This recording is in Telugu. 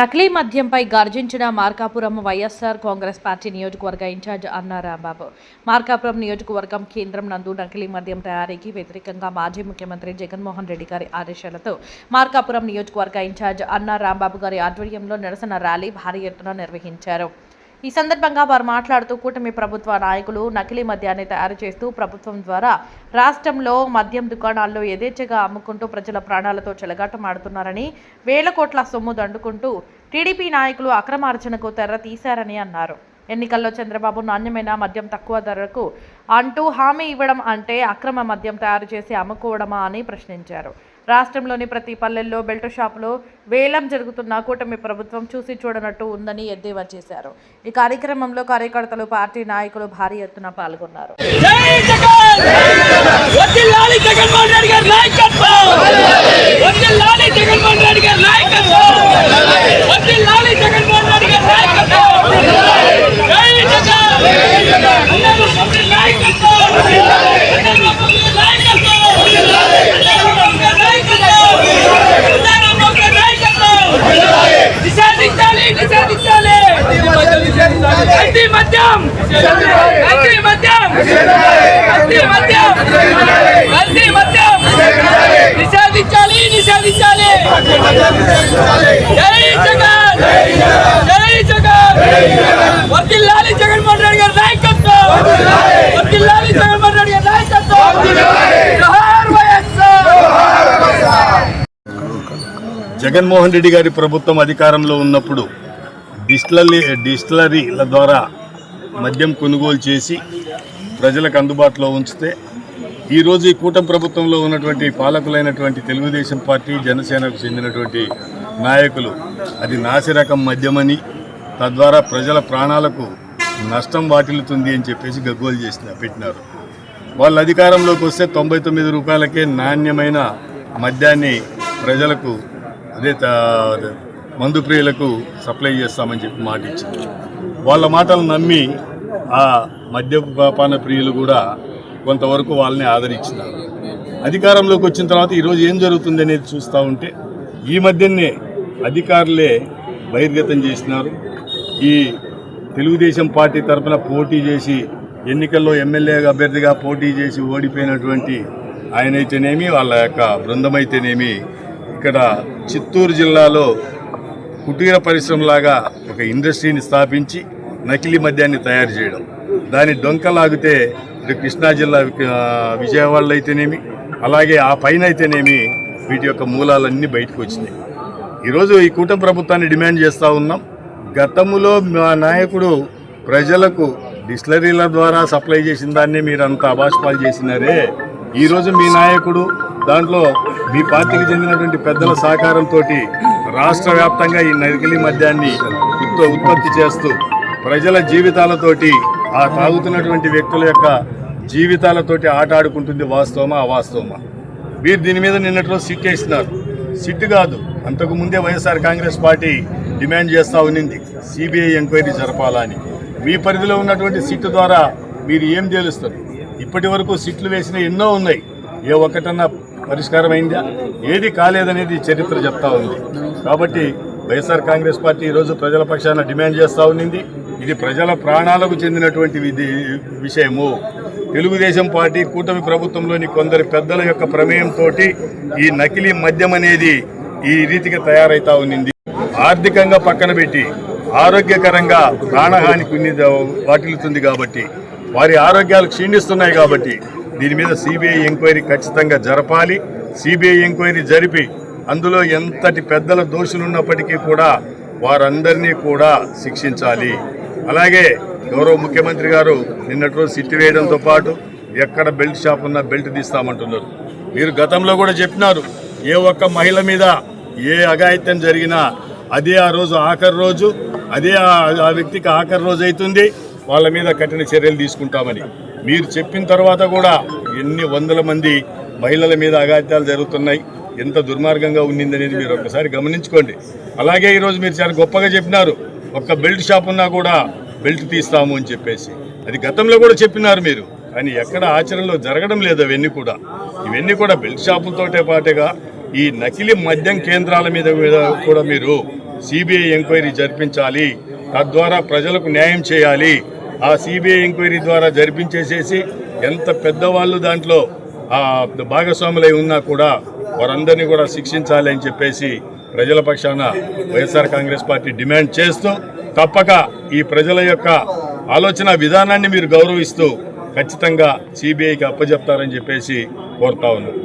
నకిలీ మద్యంపై గర్జించిన మార్కాపురం వైఎస్ఆర్ కాంగ్రెస్ పార్టీ నియోజకవర్గ ఇన్ఛార్జ్ అన్నా రాంబాబు. మార్కాపురం నియోజకవర్గం కేంద్రం నందు నకిలీ మద్యం తయారీకి వ్యతిరేకంగా మాజీ ముఖ్యమంత్రి జగన్మోహన్ రెడ్డి గారి ఆదేశాలతో మార్కాపురం నియోజకవర్గ ఇన్ఛార్జ్ అన్నా రాంబాబు గారి ఆధ్వర్యంలో నిరసన ర్యాలీ భారీ ఎత్తున నిర్వహించారు. ఈ సందర్భంగా వారు మాట్లాడుతూ కూటమి ప్రభుత్వ నాయకులు నకిలీ మద్యాన్ని తయారు చేస్తూ ప్రభుత్వం ద్వారా రాష్ట్రంలో మద్యం దుకాణాల్లో యథేచ్ఛగా అమ్ముకుంటూ ప్రజల ప్రాణాలతో చెలగాటమాడుతున్నారని వేల కోట్ల సొమ్ము దండుకుంటూ టీడీపీ నాయకులు అక్రమార్జనకు తెర్ర తీశారని అన్నారు. ఎన్నికల్లో చంద్రబాబు నాణ్యమైన మద్యం తక్కువ ధరకు అంటూ హామీ ఇవ్వడం అంటే అక్రమ మద్యం తయారు చేసి అమ్ముకోవడమా అని ప్రశ్నించారు. రాష్ట్రంలోని ప్రతి పల్లెల్లో బెల్ట్ షాపులో వేలం జరుగుతున్న కూటమి ప్రభుత్వం చూసి చూడనట్టు ఉందని ఎద్దేవా చేశారు. ఈ కార్యక్రమంలో కార్యకర్తలు పార్టీ నాయకులు భారీ ఎత్తున పాల్గొన్నారు. జగన్మోహన్ రెడ్డి గారి నాయకత్వం! జగన్మోహన్ రెడ్డి గారి నాయకత్వం వదిలాలి జగన్మోహన్ రెడ్డి గారి నాయకత్వం జై జగన్ అందరూ పబ్లిక్ నాయకత్వం అందరూ పబ్లిక్ నాయకత్వం అందరూ పబ్లిక్ నాయకత్వం అందరూ పబ్లిక్ నాయకత్వం నిషేధించాలి నిషేధించాలి కల్తీ మద్యం కల్తీ మద్యం కల్తీ మద్యం కల్తీ మద్యం నిషేధించాలి నిషేధించాలి జై జగన్ జై జగన్ జగన్మోహన్ రెడ్డి గారి నాయకత్వం జగన్మోహన్ రెడ్డి గారి నాయకత్వం జగన్మోహన్ రెడ్డి గారి ప్రభుత్వం అధికారంలో ఉన్నప్పుడు డిస్టిలరీ డిస్టిలరీల ద్వారా మద్యం కొనుగోలు చేసి ప్రజలకు అందుబాటులో ఉంచితే ఈరోజు ఈ కూటమి ప్రభుత్వంలో ఉన్నటువంటి పాలకులైనటువంటి తెలుగుదేశం పార్టీ జనసేనకు చెందినటువంటి నాయకులు అది నాసిరకం మద్యమని తద్వారా ప్రజల ప్రాణాలకు నష్టం వాటిల్లుతుంది అని చెప్పేసి గగ్గోలు చేసిన పెట్టినారు. వాళ్ళు అధికారంలోకి వస్తే తొంభై తొమ్మిది రూపాయలకే నాణ్యమైన మద్యాన్ని ప్రజలకు అదే మందు ప్రియులకు సప్లై చేస్తామని చెప్పి మాట ఇచ్చింది. వాళ్ళ మాటలు నమ్మి ఆ మద్యపాన ప్రియులు కూడా కొంతవరకు వాళ్ళని ఆదరించినారు. అధికారంలోకి వచ్చిన తర్వాత ఈరోజు ఏం జరుగుతుంది అనేది చూస్తూ ఉంటే ఈ మధ్యనే అధికారులే బహిర్గతం చేసినారు. ఈ తెలుగుదేశం పార్టీ తరఫున పోటీ చేసి ఎన్నికల్లో ఎమ్మెల్యే అభ్యర్థిగా పోటీ చేసి ఓడిపోయినటువంటి ఆయనైతేనేమి వాళ్ళ యొక్క బృందమైతేనేమి ఇక్కడ చిత్తూరు జిల్లాలో కుటీర పరిశ్రమలాగా ఒక ఇండస్ట్రీని స్థాపించి నకిలీ మద్యాన్ని తయారు చేయడం. దాని డొంకలాగితే ఇటు కృష్ణా జిల్లా విజయవాడలో అయితేనేమి అలాగే ఆ పైన అయితేనేమి వీటి యొక్క మూలాలన్నీ బయటకు వచ్చినాయి. ఈరోజు ఈ కూటమి ప్రభుత్వాన్ని డిమాండ్ చేస్తూ ఉన్నాం. గతంలో మా నాయకుడు ప్రజలకు డిస్లరీల ద్వారా సప్లై చేసిన దాన్ని మీరు అంత అభాష్పాలు చేసినారే. ఈరోజు మీ నాయకుడు దాంట్లో మీ పార్టీకి చెందినటువంటి పెద్దల సహకారంతో రాష్ట్ర వ్యాప్తంగా ఈ నకిలీ మద్యాన్ని ఉత్పత్తి చేస్తూ ప్రజల జీవితాలతోటి ఆ తాగుతున్నటువంటి వ్యక్తుల యొక్క జీవితాలతోటి ఆట ఆడుకుంటుంది వాస్తవమా అవాస్తవమా? వీరు దీని మీద నిన్నటి రోజు సిట్ వేసినారు. సిట్ కాదు అంతకు ముందే వైఎస్ఆర్ కాంగ్రెస్ పార్టీ డిమాండ్ చేస్తూ ఉన్నింది. సిబిఐ ఎంక్వైరీ జరపాలని మీ పరిధిలో ఉన్నటువంటి సిట్ ద్వారా మీరు ఏం తేలుస్తారు ఇప్పటి వరకు సిట్లు వేసిన ఎన్నో ఉన్నాయి. ఏ ఒక్కటన్నా పరిష్కారం అయిందా ఏది కాలేదనేది చరిత్ర చెప్తా ఉంది. కాబట్టి వైఎస్ఆర్ కాంగ్రెస్ పార్టీ ఈరోజు ప్రజల పక్షాన డిమాండ్ చేస్తూ ఉన్నింది. ఇది ప్రజల ప్రాణాలకు చెందినటువంటి విషయము. తెలుగుదేశం పార్టీ కూటమి ప్రభుత్వంలోని కొందరు పెద్దల యొక్క ప్రమేయంతో ఈ నకిలీ మద్యం అనేది ఈ రీతిగా తయారైతా ఉన్నింది. ఆర్థికంగా పక్కన పెట్టి ఆరోగ్యకరంగా ప్రాణహానికి ఉన్ని- వాటిల్లుతుంది కాబట్టి వారి ఆరోగ్యాలు క్షీణిస్తున్నాయి కాబట్టి దీని మీద సిబిఐ ఎంక్వైరీ ఖచ్చితంగా జరపాలి. సిబిఐ ఎంక్వైరీ జరిపి అందులో ఎంతటి పెద్దల దోషులున్నప్పటికీ కూడా వారందరినీ కూడా శిక్షించాలి. అలాగే గౌరవ ముఖ్యమంత్రి గారు నిన్నటి రోజు సిట్టి వేయడంతో పాటు ఎక్కడ బెల్ట్ షాప్ ఉన్నా బెల్ట్ తీస్తామంటున్నారు. మీరు గతంలో కూడా చెప్పినారు ఏ ఒక్క మహిళ మీద ఏ అఘాయిత్యం జరిగినా అదే ఆ రోజు ఆఖరి రోజు అదే ఆ- ఆ వ్యక్తికి ఆఖరి రోజు అవుతుంది వాళ్ళ మీద కఠిన చర్యలు తీసుకుంటామని. మీరు చెప్పిన తర్వాత కూడా ఎన్ని వందల మంది మహిళల మీద అఘాయిత్యాలు జరుగుతున్నాయి ఎంత దుర్మార్గంగా ఉన్నిందనేది మీరు ఒక్కసారి గమనించుకోండి. అలాగే ఈరోజు మీరు చాలా గొప్పగా చెప్పినారు ఒక్క బెల్ట్ షాప్ ఉన్నా కూడా బెల్ట్ తీస్తాము అని చెప్పేసి. అది గతంలో కూడా చెప్పినారు మీరు కానీ ఎక్కడ ఆచరణలో జరగడం లేదు అవన్నీ కూడా. ఇవన్నీ కూడా బెల్ట్ షాపులతోటే పాటుగా ఈ నకిలీ మద్యం కేంద్రాల మీద మీద కూడా మీరు సిబిఐ ఎంక్వైరీ జరిపించాలి తద్వారా ప్రజలకు న్యాయం చేయాలి ఆ సిబిఐ ఎంక్వైరీ ద్వారా జరిపించేసేసి ఎంత పెద్దవాళ్ళు దాంట్లో ఆ భాగస్వాములై ఉన్నా కూడా వారందరినీ కూడా శిక్షించాలి అని చెప్పేసి ప్రజల పక్షాన వైఎస్ఆర్ కాంగ్రెస్ పార్టీ డిమాండ్ చేస్తూ తప్పక ఈ ప్రజల యొక్క ఆలోచన విధానాన్ని మీరు గౌరవిస్తూ ఖచ్చితంగా సిబిఐకి అప్పజెప్తారని చెప్పేసి కోరుతా ఉన్నాం.